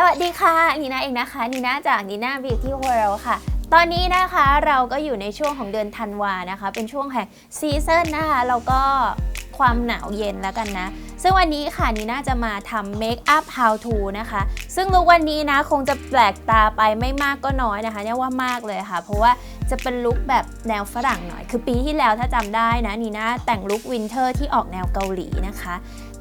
สวัสดีค่ะนีน่าเองนะคะนีน่าจากนีน่า Beauty World ค่ะ ตอนนี้นะคะเราก็อยู่ในช่วงของเดือนธันวานะคะ เป็นช่วงแห่งซีซันนะคะแล้วก็ความหนาวเย็นแล้วกันนะ ซึ่งวันนี้ค่ะนีน่าจะมาทำ Make up How to นะคะ ซึ่งลุควันนี้นะคงจะแปลกตาไปไม่มากก็น้อยนะคะเนี่ยว่ามากเลยค่ะ เพราะว่าจะเป็นลุคแบบแนวฝรั่งหน่อย คือปีที่แล้วถ้าจำได้นะนีน่าแต่งลุควินเทอร์ที่ออกแนวเกาหลีนะคะ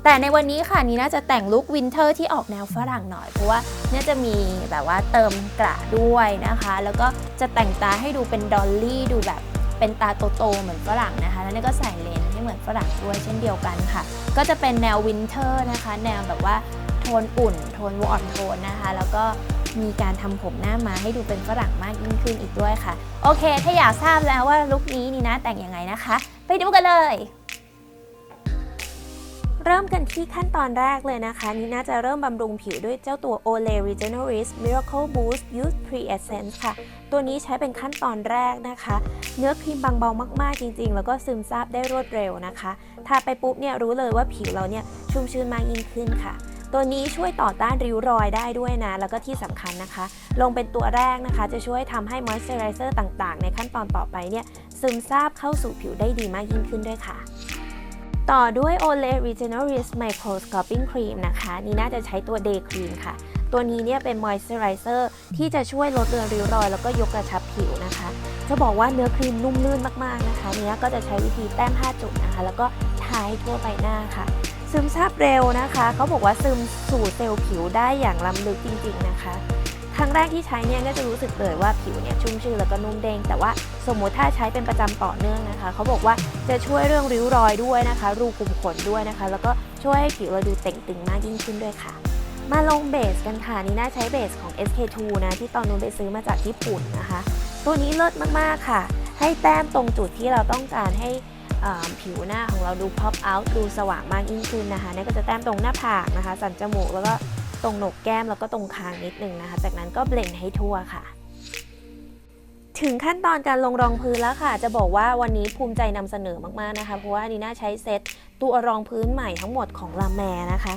แต่ในวันนี้ค่ะนีน่าจะแต่งลุควินเทอร์ที่ออกแนวฝรั่งหน่อย เพราะว่าเนี่ยจะมีแบบว่าเติมกระด้วยนะคะ แล้วก็จะแต่งตาให้ดูเป็นดอลลี่ดูแบบเป็นตาโตๆเหมือนฝรั่งนะคะ แล้วนี่ก็ใส่เลนส์ให้เหมือนฝรั่งด้วยเช่นเดียวกันค่ะ ก็จะเป็นแนววินเทอร์นะคะ แนวแบบว่าโทนอุ่น โทนวอร์มโทนนะคะ แล้วก็มีการทำผมหน้ามาให้ดูเป็นฝรั่งมากยิ่งขึ้นอีกด้วยค่ะ โอเค ถ้าอยากทราบแล้วว่าลุคนี้นี่นะแต่งยังไงนะคะ ไปดูกันเลย เริ่มกันที่ขั้นตอนแรกเลยนะคะ นี่น่าจะเริ่มบำรุงผิวด้วยเจ้าตัว Olay Regenerist Miracle Boost Youth Pre Essence ค่ะ ตัวนี้ใช้เป็นขั้นตอนแรกนะคะ เนื้อครีมบางเบามากๆจริง ๆ แล้วก็ซึมซาบได้รวดเร็วนะคะทาไปปุ๊บเนี่ยรู้เลยว่าผิวเราเนี่ยชุ่มชื้นมากยิ่งขึ้นค่ะตัวนี้ช่วยต่อต้านริ้วรอยได้ด้วยนะ แล้วก็ที่สำคัญนะคะ ลงเป็นตัวแรกนะคะ จะช่วยทำให้ moisturizer ต่างๆ ในขั้นตอนต่อไปเนี่ย ซึมซาบเข้าสู่ผิวได้ดีมากยิ่งขึ้นด้วยค่ะ ต่อด้วย Olay Regenerist Microscoping Cream นะคะ นี่น่าจะใช้ตัว Day Cream ค่ะ ตัวนี้เนี่ยเป็น Moisturizer ที่จะช่วยลดเลือนริ้วรอย แล้วก็ยกกระชับผิวนะคะ จะบอกว่าเนื้อครีมนุ่มลื่นมากๆนะคะ เนี้ยก็จะใช้วิธีแต้ม 5 จุดนะคะ แล้วก็ทาให้ทั่วใบหน้าค่ะ ซึมซาบเร็วนะคะ เขาบอกว่าซึมสู่เซลล์ผิวได้อย่างล้ำลึกจริงๆนะคะ ครั้งแรกที่ใช้เนี่ยก็จะรู้สึกเลยว่าผิวเนี่ยชุ่มชื้นแล้วก็นุ่มเด้งแต่ว่าสมมติถ้าใช้เป็นประจำต่อเนื่องนะคะเขาบอกว่าจะช่วยเรื่องริ้วรอยด้วยนะคะ รูขุมขนด้วยนะคะ แล้วก็ช่วยให้ผิวเราดูเต่งตึงมากยิ่งขึ้นด้วยค่ะ มาลงเบสกันค่ะนี่น่าใช้เบสของ SK2 นะที่ตอนนู้นไปซื้อมาจากญี่ปุ่นนะคะ ตัวนี้เลิศมากๆค่ะ ให้แต้มตรงจุดที่เราต้องการให้อ่าผิวหน้าของเราดู pop out ดูสว่างมากยิ่งขึ้นนะคะนี่ก็จะแต้มตรงหน้าผากนะคะ สันจมูกแล้วก็ ตรงโหนกแก้มแล้วก็ตรงคางนิดนึงนะคะ จากนั้นก็เบลนให้ทั่วค่ะ ถึงขั้นตอนการลงรองพื้นแล้วค่ะ จะบอกว่าวันนี้ภูมิใจนำเสนอมากๆนะคะ เพราะว่าดีน่าใช้เซตตัวรองพื้นใหม่ทั้งหมดของลาแมนะคะ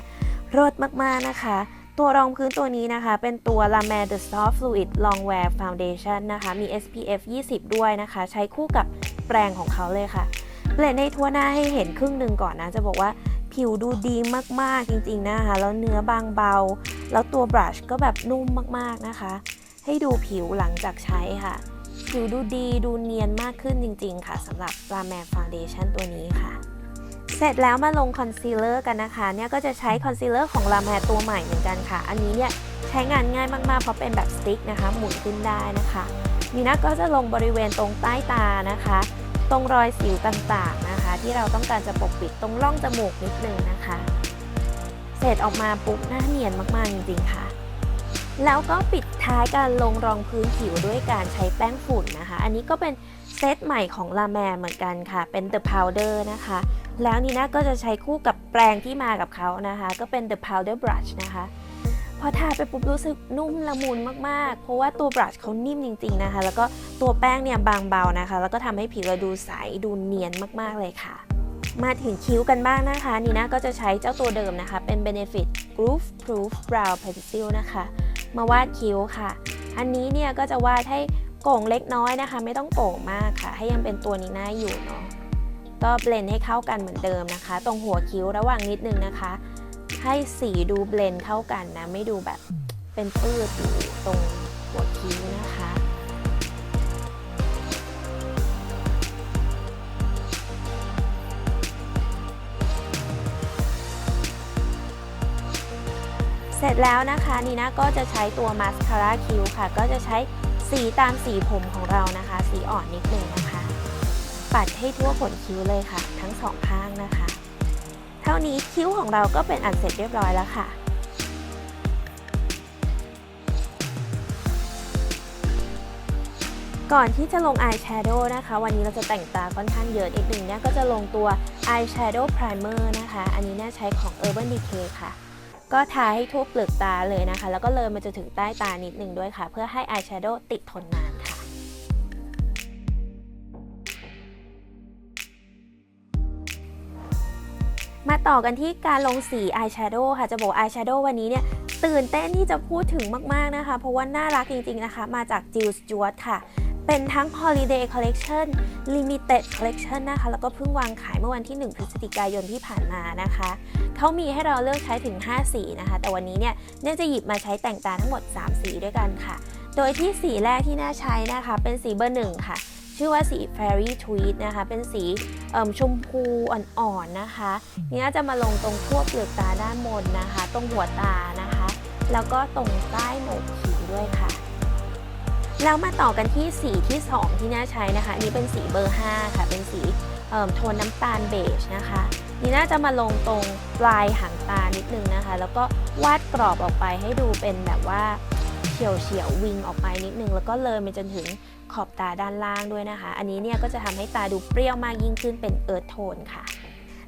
เลิศมากๆนะคะตัวรองพื้นตัวนี้นะคะ เป็นตัว La Mer The Soft Fluid Longwear Foundation นะคะ มี SPF 20 ด้วยนะคะ ใช้คู่กับแปรงของเขาเลยค่ะเบลนให้ทั่วหน้าให้เห็นครึ่งหนึ่งก่อนนะ จะบอกว่า ผิวดูดีมากๆจริงๆนะคะ แล้วเนื้อบางเบา แล้วตัวบรัชก็แบบนุ่มมากๆนะคะ ให้ดูผิวหลังจากใช้ค่ะ ผิวดูดีดูเนียนมากขึ้นจริง ๆ ค่ะสำหรับ La Mer Foundation ตัวนี้ค่ะ เสร็จแล้วมาลงคอนซีลเลอร์กันนะคะ เนี่ยก็จะใช้คอนซีลเลอร์ของ La Mer ตัวใหม่เหมือนกันค่ะ อันนี้เนี่ยใช้งานง่ายมากๆ เพราะเป็นแบบสติ๊กนะคะ หมุนขึ้นได้นะคะนี่นะก็จะลงบริเวณตรงใต้ตานะคะ ตรงรอยสิวต่างๆนะ ที่เราต้องการจะปกปิดตรงร่องจมูกนิดนึงนะคะ เสร็จออกมาปุ๊บหน้าเนียนมากๆจริงๆค่ะ แล้วก็ปิดท้ายการลงรองพื้นผิวด้วยการใช้แป้งฝุ่นนะคะ อันนี้ก็เป็นเซตใหม่ของ La Mer เหมือนกันค่ะ เป็น The Powder นะคะ แล้วนี่นะก็จะใช้คู่กับแปรงที่มากับเขานะคะ ก็เป็น The Powder Brush นะคะ พอทาไปปุ๊บรู้สึกนุ่มละมุนมากๆ เพราะว่าตัวบรัชเขานิ่มจริงๆนะคะ แล้วก็ตัวแป้งเนี่ยบางเบานะคะ แล้วก็ทำให้ผิวเราดูใสดูเนียนมากๆเลยค่ะ มาถึงคิ้วกันบ้างนะคะนี่นะก็จะใช้เจ้าตัวเดิมนะคะ เป็น Benefit Groove Proof Brow Pencil นะคะ มาวาดคิ้วค่ะ อันนี้เนี่ยก็จะวาดให้โก่งเล็กน้อยนะคะ ไม่ต้องโก่งมากค่ะ ให้ยังเป็นตัวนี้หน้าอยู่เนาะก็เบลนให้เข้ากันเหมือนเดิมนะคะ ตรงหัวคิ้วระหว่างนิดนึงนะคะ ให้สีดูเบลนเข้ากันนะ ไม่ดูแบบเป็นปื้ดอยู่ตรงหัวคิ้วนะคะเสร็จแล้วนะคะนีน่าก็จะใช้ตัวมาสคาร่าคิ้วค่ะ ก็จะใช้สีตามสีผมของเรานะคะ สีอ่อนนิดนึงนะคะ ปัดให้ทั่วขนคิ้วเลยค่ะ ทั้งสองข้างนะคะ เท่านี้คิ้วของเราก็เป็นอันเสร็จเรียบร้อยแล้วค่ะ ก่อนที่จะลงอายแชโดว์นะคะ วันนี้เราจะแต่งตาค่อนข้างเยอะนิดนึงเนี่ยก็จะลงตัว Eye Shadow Primer นะคะ อันนี้เนี่ยใช้ของ Urban Decay ค่ะก็ทาให้ทั่วเปลือกตาเลยนะคะ แล้วก็เลยมันจะถึงใต้ตานิดนึงด้วยค่ะ เพื่อให้อายแชโดว์ติดทนนาน มาต่อกันที่การลงสีอายแชโดว์ค่ะ จะบอกอายแชโดว์วันนี้เนี่ยตื่นเต้นที่จะพูดถึงมาก ๆ นะคะ เพราะว่าน่ารักจริง ๆ นะคะ มาจากจิลสจวตค่ะ เป็นทั้ง Holiday Collection Limited Collection นะคะ แล้วก็เพิ่งวางขายเมื่อวันที่ 1 พฤศจิกายนที่ผ่านมานะคะ เขามีให้เราเลือกใช้ถึง 5 สีนะคะ แต่วันนี้เนี่ยเนื่องจะหยิบมาใช้แต่งตาทั้งหมด 3 สีด้วยกันค่ะ โดยที่สีแรกที่น่าใช้นะคะ เป็นสีเบอร์หนึ่งค่ะ ชื่อว่าสี Fairy Tweed นะคะ เป็นสีเอิ่มชมพูอ่อนๆนะคะนี่น่าจะมาลงตรงทั่วเปลือกตาด้านบนนะคะ ตรงหัวตานะคะ แล้วก็ตรงใต้โหนกคิ้วด้วยค่ะ แล้วมาต่อกันที่สีที่ 2 ที่น่าใช้นะคะอันนี้เป็นสีเบอร์ 5 ค่ะ เป็นสีเอิ่มโทนน้ำตาลเบจนะคะ นี่น่าจะมาลงตรงปลายหางตานิดนึงนะคะ แล้วก็วาดกรอบออกไปให้ดูเป็นแบบว่าเฉียวเฉียววิงออกไปนิดนึง แล้วก็เลยไปจนถึงขอบตาด้านล่างด้วยนะคะ อันนี้เนี่ยก็จะทำให้ตาดูเปรี้ยวมากยิ่งขึ้นเป็นเอิร์ธโทนค่ะ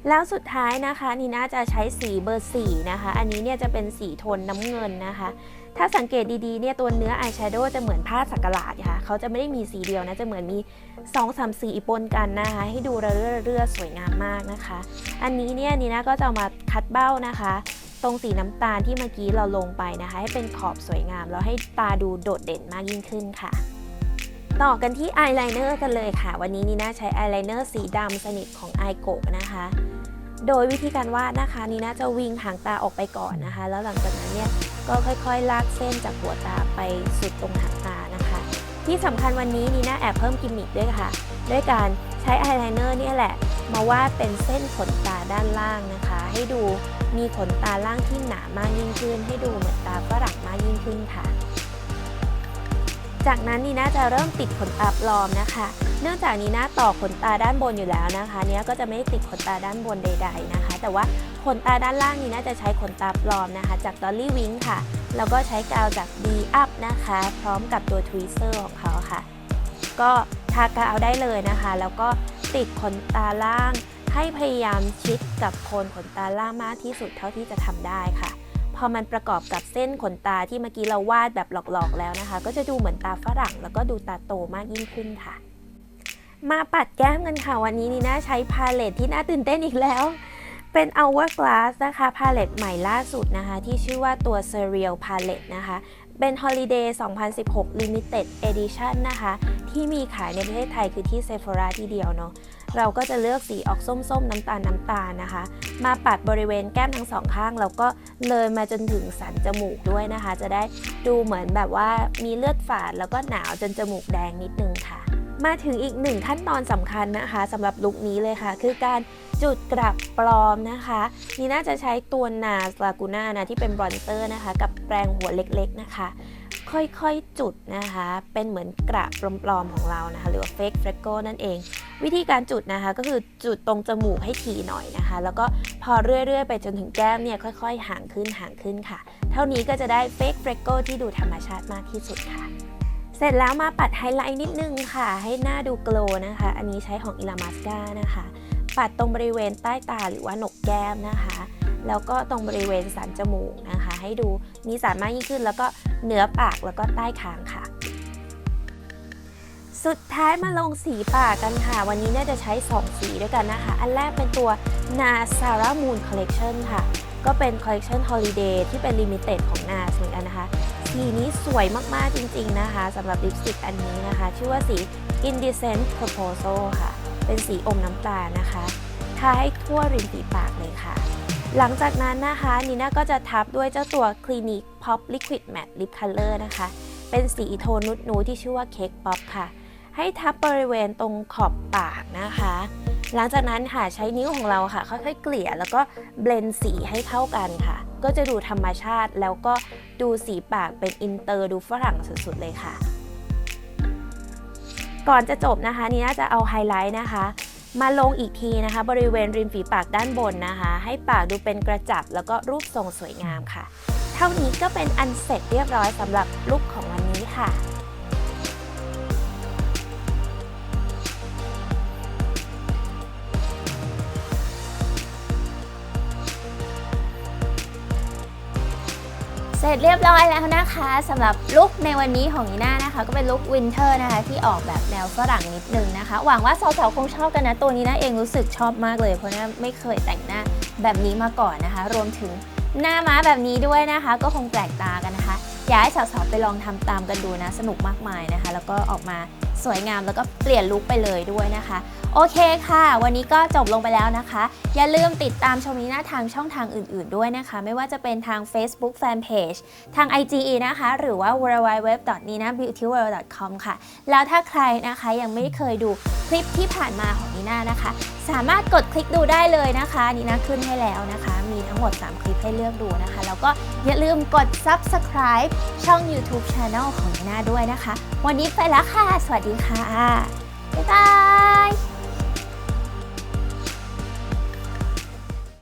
แล้วสุดท้ายนะคะนีน่าจะใช้สีเบอร์4นะคะ อันนี้เนี่ยจะเป็นสีโทนน้ำเงินนะคะ ถ้าสังเกตดีๆเนี่ยตัวเนื้ออายแชโดว์จะเหมือนผ้าสักหลาดค่ะ เขาจะไม่ได้มีสีเดียวนะ จะเหมือนมี 2 3 สีปนกันนะคะ ให้ดูระเรื่อเรื่อสวยงามมากนะคะ อันนี้เนี่ยนีน่าก็จะมาคัดเบ้านะคะ ตรงสีน้ำตาลที่เมื่อกี้เราลงไปนะคะ ให้เป็นขอบสวยงาม แล้วให้ตาดูโดดเด่นมากยิ่งขึ้นค่ะ ต่อกันที่อายไลเนอร์กันเลยค่ะ วันนี้นีน่าใช้อายไลเนอร์สีดำสนิทของไอโกะนะคะ โดยวิธีการวาดนะคะนีน่าจะวิ่งหางตาออกไปก่อนนะคะ แล้วหลังจากนั้นเนี่ยก็ค่อยๆ ลากเส้นจากหัวตาไปสุดตรงหางตานะคะ ที่สำคัญวันนี้นีน่าแอบเพิ่มกิมมิคด้วยค่ะ ด้วยการ ใช้อายไลเนอร์เนี่ยแหละ มาวาดเป็นเส้นขนตาด้านล่างนะคะ ให้ดูมีขนตาล่างที่หนามากยิ่งขึ้น ให้ดูเหมือนตาฝรั่งมากยิ่งขึ้นค่ะ จากนั้นนีน่าจะเริ่มติดขนตาปลอมนะคะ เนื่องจากนีน่าต่อขนตาด้านบนอยู่แล้วนะคะเนี้ยก็จะไม่ติดขนตาด้านบนใด ๆนะคะ แต่ว่าขนตาด้านล่างนีน่าจะใช้ขนตาปลอมนะคะ จาก Dolly Wing ค่ะแล้วก็ใช้กาวจาก D Up นะคะ พร้อมกับตัว Tweezer ของเขาค่ะ ก็ ทากาวได้เลยนะคะ แล้วก็ติดขนตาล่าง ให้พยายามชิดกับโคนขนตาล่างมากที่สุดเท่าที่จะทำได้ค่ะ พอมันประกอบกับเส้นขนตาที่เมื่อกี้เราวาดแบบหลอกๆแล้วนะคะ ก็จะดูเหมือนตาฝรั่ง แล้วก็ดูตาโตมากยิ่งขึ้นค่ะ มาปัดแก้มกันค่ะวันนี้นีน่าใช้พาเลตที่น่าตื่นเต้นอีกแล้วเป็น Hourglass นะคะ พาเลตใหม่ล่าสุดนะคะ ที่ชื่อว่าตัว Serial Palette นะคะ เป็น Holiday 2016 Limited Edition นะคะ ที่มีขายในประเทศไทยคือที่เซฟ h o r a ที่เดียวเนาะเราก็จะเลือกสีออกส้มๆ น้ำตาลน้ำตาลนะคะ มาปัดบริเวณแก้มทั้งสองข้าง แล้วก็เลยมาจนถึงสันจมูกด้วยนะคะ จะได้ดูเหมือนแบบว่ามีเลือดฝาดแล้วก็หนาวจนจมูกแดงนิดนึงค่ะ มาถึงอีกหนึ่งขั้นตอนสำคัญนะคะสำหรับลุคนี้เลยค่ะ คือการจุดกระปลอมนะคะนี่น่าจะใช้ตัวนาสลากูน่านะที่เป็นบรอนเซอร์นะคะ กับแปรงหัวเล็กๆนะคะ ค่อยๆจุดนะคะ เป็นเหมือนกระปลอมๆของเรานะคะ หรือว่า fake freckle นั่นเอง วิธีการจุดนะคะก็คือจุดตรงจมูกให้ถี่หน่อยนะคะ แล้วก็พอเรื่อยๆ ไปจนถึงแก้มเนี่ยค่อย ๆ ห่างขึ้นห่างขึ้นค่ะ เท่านี้ก็จะได้ fake freckle ที่ดูธรรมชาติมากที่สุดค่ะ ร็จแล้วมาปัดไฮไลท์นิดนึงค่ะ ให้หน้าดูโกลว์นะคะ อันนี้ใช้ของอิลามาสกานะคะ ปัดตรงบริเวณใต้ตาหรือว่าหนกแก้มนะคะ แล้วก็ตรงบริเวณสันจมูกนะคะ ให้ดูมีสารมากยิ่งขึ้น แล้วก็เหนือปากแล้วก็ใต้คางค่ะ สุดท้ายมาลงสีปากกันค่ะ วันนี้น่าจะใช้ 2 สีด้วยกันนะคะ อันแรกเป็นตัว NARS Sarah Moon Collection ค่ะ ก็เป็น Collection Holiday ที่เป็น Limited ของ NARS เหมือนกันนะคะสีนี้สวยมาก ๆ จริง ๆ นะคะสำหรับลิปสติกอันนี้นะคะ ชื่อว่าสี Indecent Proposal ค่ะ เป็นสีอมน้ำตาลนะคะทาให้ทั่วริมฝีปากเลยค่ะ หลังจากนั้นนะคะนีน่าก็จะทับด้วยเจ้าตัว Clinique Pop Liquid Matte Lip Color นะคะ เป็นสีโทนนุดนูที่ชื่อว่า Cake Pop ค่ะ ให้ทับบริเวณตรงขอบปากนะคะ หลังจากนั้นค่ะใช้นิ้วของเราค่ะ ค่อยๆเกลี่ยแล้วก็เบลนด์สีให้เข้ากันค่ะ ก็จะดูธรรมชาติแล้วก็ดูสีปากเป็นอินเตอร์ดูฝรั่งสุดๆเลยค่ะ ก่อนจะจบนะคะนี่น่าจะเอาไฮไลท์นะคะ มาลงอีกทีนะคะ บริเวณริมฝีปากด้านบนนะคะ ให้ปากดูเป็นกระจับแล้วก็รูปทรงสวยงามค่ะ เท่านี้ก็เป็นอันเสร็จเรียบร้อยสำหรับลุคของวันนี้ค่ะ เสร็จเรียบร้อยแล้วนะคะสำหรับลุคในวันนี้ของนีน่านะคะ ก็เป็นลุควินเทอร์นะคะ ที่ออกแบบแนวฝรั่งนิดนึงนะคะ หวังว่าสาวๆคงชอบกันนะ ตัวนี้นะเองรู้สึกชอบมากเลย เพราะน่าไม่เคยแต่งหน้าแบบนี้มาก่อนนะคะ รวมถึง หน้าม้าแบบนี้ด้วยนะคะ ก็คงแปลกตากันนะคะ อยากให้สาวๆไปลองทำตามกันดูนะ สนุกมากมายนะคะ แล้วก็ออกมาสวยงามแล้วก็เปลี่ยนลุคไปเลยด้วยนะคะ โอเคค่ะ วันนี้ก็จบลงไปแล้วนะคะ อย่าลืมติดตามชมนีน่าทางช่องทางอื่นๆด้วยนะคะ ไม่ว่าจะเป็นทาง Facebook Fanpage ทาง IG นะคะ หรือว่า www.ninabeautyworld.com ค่ะ แล้วถ้าใครนะคะยังไม่เคยดู ลิปที่ผ่านมาของนีน่านะคะ สามารถกดคลิกดูได้เลยนะคะนีน่าขึ้นให้แล้วนะคะ มีทั้งหมด 3 คลิปให้เลือกดูนะคะ แล้วก็อย่าลืมกด Subscribe ช่อง YouTube Channel ของนีน่าด้วยนะคะ วันนี้ไปแล้วค่ะ สวัสดีค่ะ บ๊ายบาย